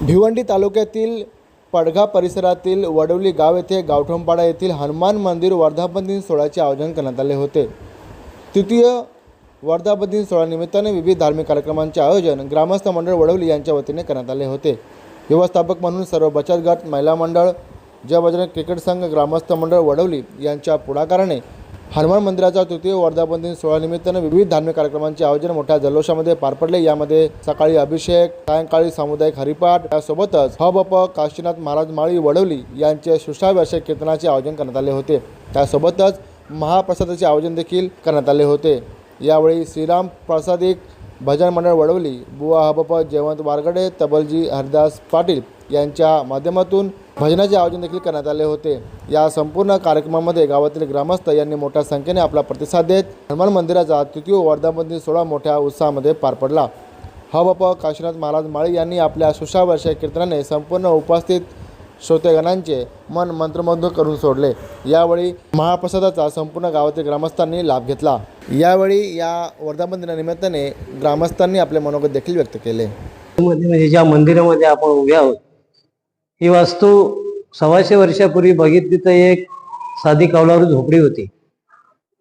भिवंडी तालुक्यातील पडघा परिसरातील वडवली गाव येथे गावठोंपाडा येथील हनुमान मंदिर वर्धापन दिन सोहळ्याचे आयोजन करण्यात आले होते. तृतीय वर्धापन दिन सोहळ्यानिमित्ताने विविध धार्मिक कार्यक्रमांचे आयोजन ग्रामस्थ मंडळ वडवली यांच्या वतीने करण्यात आले होते. व्यवस्थापक म्हणून सर्व बचत गट महिला मंडळ जय बजरंग क्रिकेट संघ ग्रामस्थ मंडळ वडवली यांच्या पुढाकाराने हनुमान मंदिराचा तृतीय वर्धापन दिन सोहळ्यानिमित्तानं विविध धार्मिक कार्यक्रमांचे आयोजन मोठ्या जल्लोषामध्ये पार पडले. यामध्ये सकाळी अभिषेक सायंकाळी सामुदायिक हरिपाठ यासोबतच हबप काशीनाथ महाराज माळी वडवली यांचे सुशाव्याशय कीर्तनाचे आयोजन करण्यात आले होते. त्यासोबतच महाप्रसादाचे आयोजन देखील करण्यात आले होते. यावेळी श्रीराम प्रसादिक भजन मंडळ वडवली बुवा हबप जयवंत वारगडे तबलजी हरदास पाटील यांच्या माध्यमातून भजनाचे आयोजन देखील करण्यात आले होते. या संपूर्ण कार्यक्रमामध्ये गावातील ग्रामस्थ यांनी मोठ्या संख्येने आपला प्रतिसाद देत हनुमान मंदिराचा तृतीय वर्धापन सोहळा मोठ्या उत्साहामध्ये पार पडला. हबप काशीनाथ महाराज माळी यांनी आपल्या सुशावर्षय कीर्तनाने संपूर्ण उपस्थित श्रोतेगणांचे मन मंत्रमुग्ध करून सोडले. यावेळी महाप्रसादाचा संपूर्ण गावातील ग्रामस्थांनी लाभ घेतला. यावेळी या वर्धापन दिनानिमित्ताने ग्रामस्थांनी आपले मनोगत देखील व्यक्त केले. म्हणजे ज्या मंदिरामध्ये आपण उभे आहोत ही वास्तू सव्वाशे वर्षापूर्वी बघितली तर एक साधी कौलारू झोपडी होती.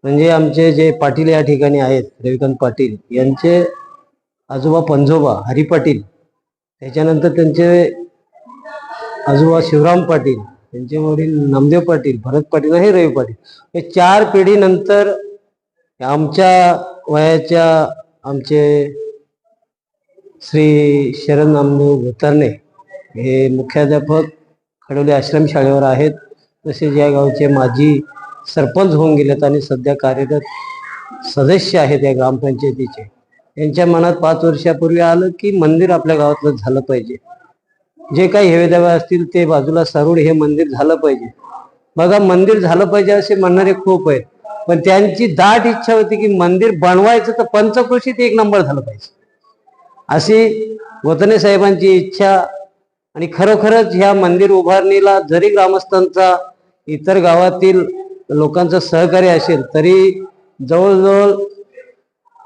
म्हणजे आमचे जे पाटील या ठिकाणी आहेत रविकांत पाटील यांचे आजोबा पंजोबा हरी पाटील त्याच्यानंतर त्यांचे आजोबा शिवराम पाटील त्यांचे वडील नामदेव पाटील भरत पाटील आणि रवी पाटील. हे चार पिढीनंतर आमच्या वयाच्या आमचे श्री शरण नामदेव भोतरणे हे मुख्याध्यापक खडवले आश्रम शाळेवर आहेत. तसेच या गावचे माजी सरपंच होऊन गेलेत आणि सध्या कार्यरत सदस्य आहेत या ग्रामपंचायतीचे. यांच्या मनात पाच वर्षापूर्वी आलं की मंदिर आपल्या गावातलं झालं पाहिजे. जे काही हेवेदावे असतील ते बाजूला सरोड हे मंदिर झालं पाहिजे. बघा मंदिर झालं पाहिजे असे म्हणणारे खूप आहेत. पण त्यांची दाट इच्छा होती की मंदिर बनवायचं तर पंचकृषीत एक नंबर झालं पाहिजे. अशी वतने साहेबांची इच्छा आणि खरोखरच ह्या मंदिर उभारणीला जरी ग्रामस्थांचा इतर गावातील लोकांचं सहकार्य असेल तरी जवळजवळ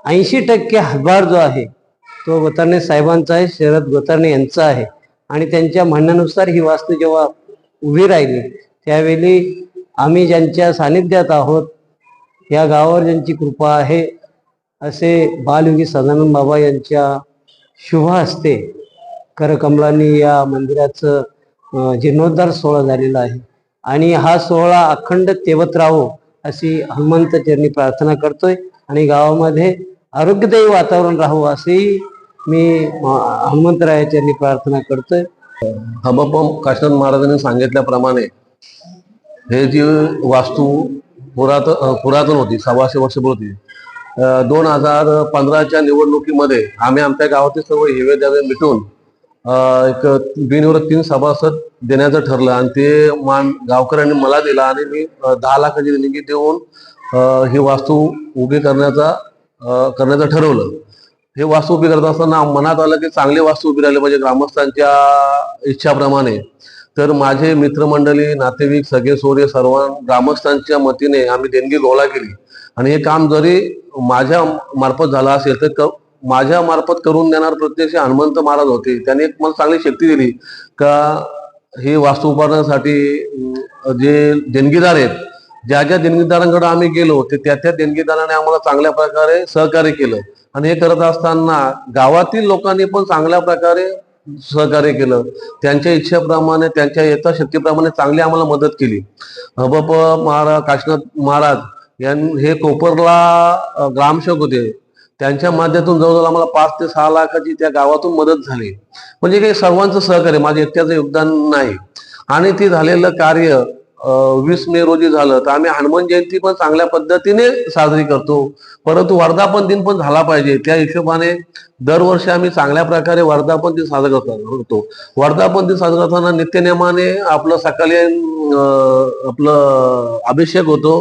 ऐंशी टक्के हातभार जो आहे तो गोतारणे साहेबांचा आहे शरद गोतारणे यांचा आहे. आणि त्यांच्या म्हणण्यानुसार ही वास्तू जेव्हा उभी राहिली त्यावेळी आम्ही ज्यांच्या सानिध्यात आहोत या गावावर ज्यांची कृपा आहे असे बालयोगी सदानंद बाबा यांच्या शुभ असते करकमलांनी या मंदिराचं जीर्णोद्धार सोहळा झालेला आहे. आणि हा सोहळा अखंड तेवत राहो अशी हनुमंत चरणी प्रार्थना करतोय. आणि गावामध्ये आरोग्यदायी वातावरण राहो असेही मी हनुमंतरायाच्या चरणी प्रार्थना करतोय. हबपम काशीनाथ महाराजांनी सांगितल्याप्रमाणे हे जी वास्तू पुरात पुरातन होती सव्वाशे वर्ष होती दोन हजार पंधराच्या निवडणुकीमध्ये आम्ही आमच्या गावातील सर्व हिवे द्यावे मिटून एक बिनवर तीन सभासद देण्याचं ठरलं. आणि ते मान गावकऱ्यांनी मला दिला आणि मी दहा लाखाची देणगी देऊन ही वास्तू उभी करण्याचा करण्याचं ठरवलं. हे वास्तू उभी करत असताना मनात आलं की चांगली वास्तू उभी राहिली पाहिजे ग्रामस्थांच्या इच्छाप्रमाणे. तर माझे मित्रमंडळी नातेवाईक सगळे सोरे सर्व ग्रामस्थांच्या मतीने आम्ही देणगी गोळा केली. आणि हे काम जरी माझ्या मार्फत झालं असेल तर माझ्या मार्फत करून देणार प्रत्यक्ष हनुमंत महाराज होते. त्यांनी एक मला चांगली शक्ती दिली का हे वास्तू उभारण्यासाठी जे देणगीदार आहेत ज्या ज्या देणगीदारांकडे आम्ही गेलो ते त्या त्या देणगीदाराने आम्हाला चांगल्या प्रकारे सहकार्य केलं. आणि हे करत असताना गावातील लोकांनी पण चांगल्या प्रकारे सहकार्य केलं. त्यांच्या इच्छेप्रमाणे त्यांच्या यथाशक्तीप्रमाणे चांगली आम्हाला मदत केली. हबप महाराज काशीनाथ महाराज यां हे कोपरला ग्रामसेवक होते. त्यांच्या माध्यमातून जवळजवळ आम्हाला पाच ते सहा लाखाची त्या गावातून मदत झाली. म्हणजे काही सर्वांचं सहकार्य माझ्या एकट्याचं योगदान नाही. आणि ते झालेलं कार्य वीस मे रोजी झालं. तर आम्ही हनुमान जयंती पण चांगल्या पद्धतीने साजरी करतो. परंतु वर्धापन दिन पण झाला पाहिजे. त्या हिशोबाने दरवर्षी आम्ही चांगल्या प्रकारे वर्धापन दिन साजरा करतो. वर्धापन दिन साजरा करताना नित्यनेमाने आपलं सकाळी आपलं अभिषेक होतो.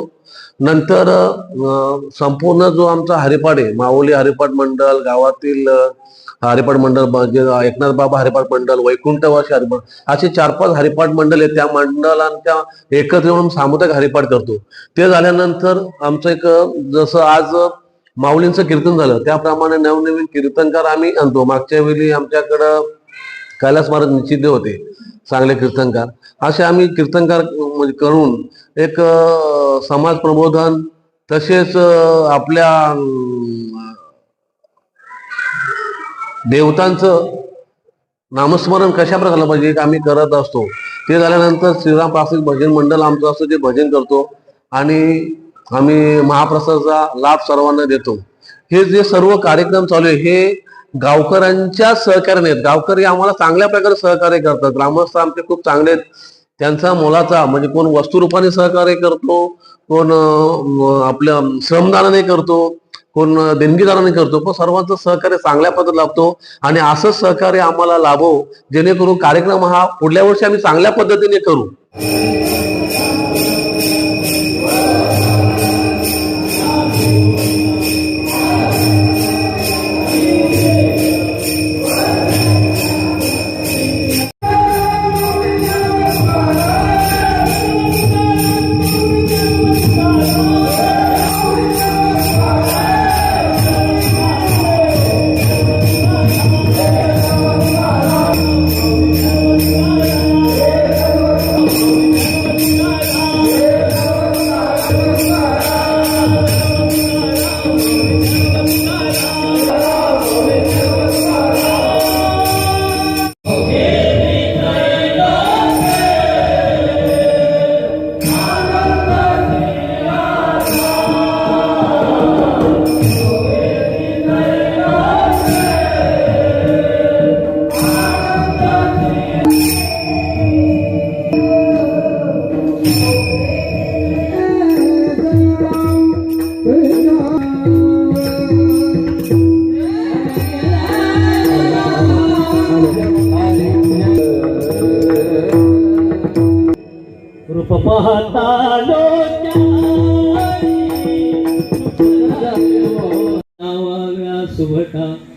नंतर संपूर्ण जो आमचा हरिपाठ आहे माऊली हरिपाठ मंडळ गावातील हरिपाठ मंडळ एकनाथ बाबा हरिपाठ मंडळ वैकुंठवासी हरिपाठ असे चार पाच हरिपाठ मंडळ आहेत. त्या मंडळांच्या एकत्र येऊन सामुदायिक हरिपाठ करतो. ते झाल्यानंतर आमचं एक जसं आज माऊलींचं कीर्तन झालं त्याप्रमाणे नवनवीन कीर्तनकार आम्ही आणतो. मागच्या वेळी आमच्याकडं कैलास महाराज निश्चित होते चांगले कीर्तनकार. असे आम्ही कीर्तनकार म्हणजे करून एक समाज प्रबोधन तसेच आपल्या देवतांचं नामस्मरण कशा प्रकारे पाहिजे आम्ही करत असतो. ते झाल्यानंतर श्रीराम पासिक भजन मंडळ आमचं असतं ते भजन करतो आणि आम्ही महाप्रसादाचा लाभ सर्वांना देतो. हे जे सर्व कार्यक्रम चालू आहे हे गावकऱ्यांच्या सहकार्याने आहेत. गावकरी आम्हाला चांगल्या प्रकारे सहकार्य करतात. ग्रामस्थ आमचे खूप चांगले आहेत. त्यांचा मोलाचा म्हणजे कोण वस्तुरूपाने सहकार्य करतो कोण आपल्या श्रमदानाने करतो. कोण देणगीदाराने करतो. पण सर्वांचं सहकार्य चांगल्या पद्धतीत लाभतो. आणि असंच सहकार्य आम्हाला लाभो. जेणेकरून कार्यक्रम हा पुढल्या वर्षी आम्ही चांगल्या पद्धतीने करू. tu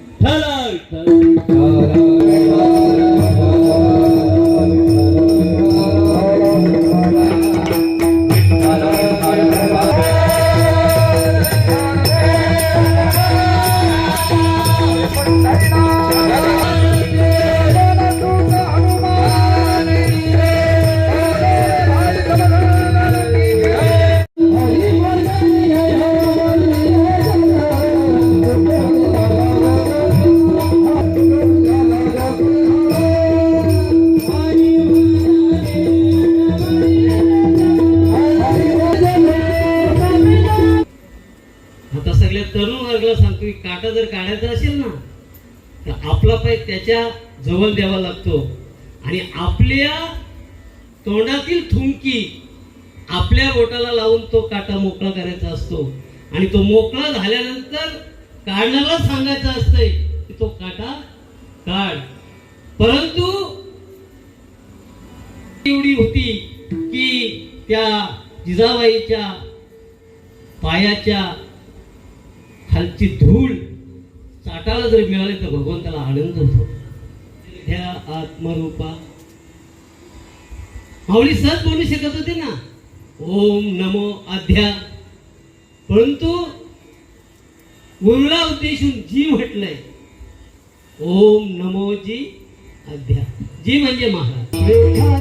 जर काढायचा असेल ना तर आपला पाय त्याच्याजवळ द्यावा लागतो. आणि आपल्या तोंडातील थुंकी आपल्या बोटाला लावून तो काटा मोकळा करायचा असतो. आणि तो मोकळा झाल्यानंतर काढण्याला सांगायचं असतंय की तो काटा काढ. परंतु एवढी होती की त्या जिजाबाईच्या पायाच्या खालची धूळ चाटाला जर मिळाले तर भगवंताला आनंद होतो. त्या आत्मरूपा. माऊली सहज बोलू शकत होते ना? ओम नमो अध्या. परंतु गुरुला उद्देशून जी म्हटलंय ओम नमो जी अध्या. जी म्हणजे महाराज.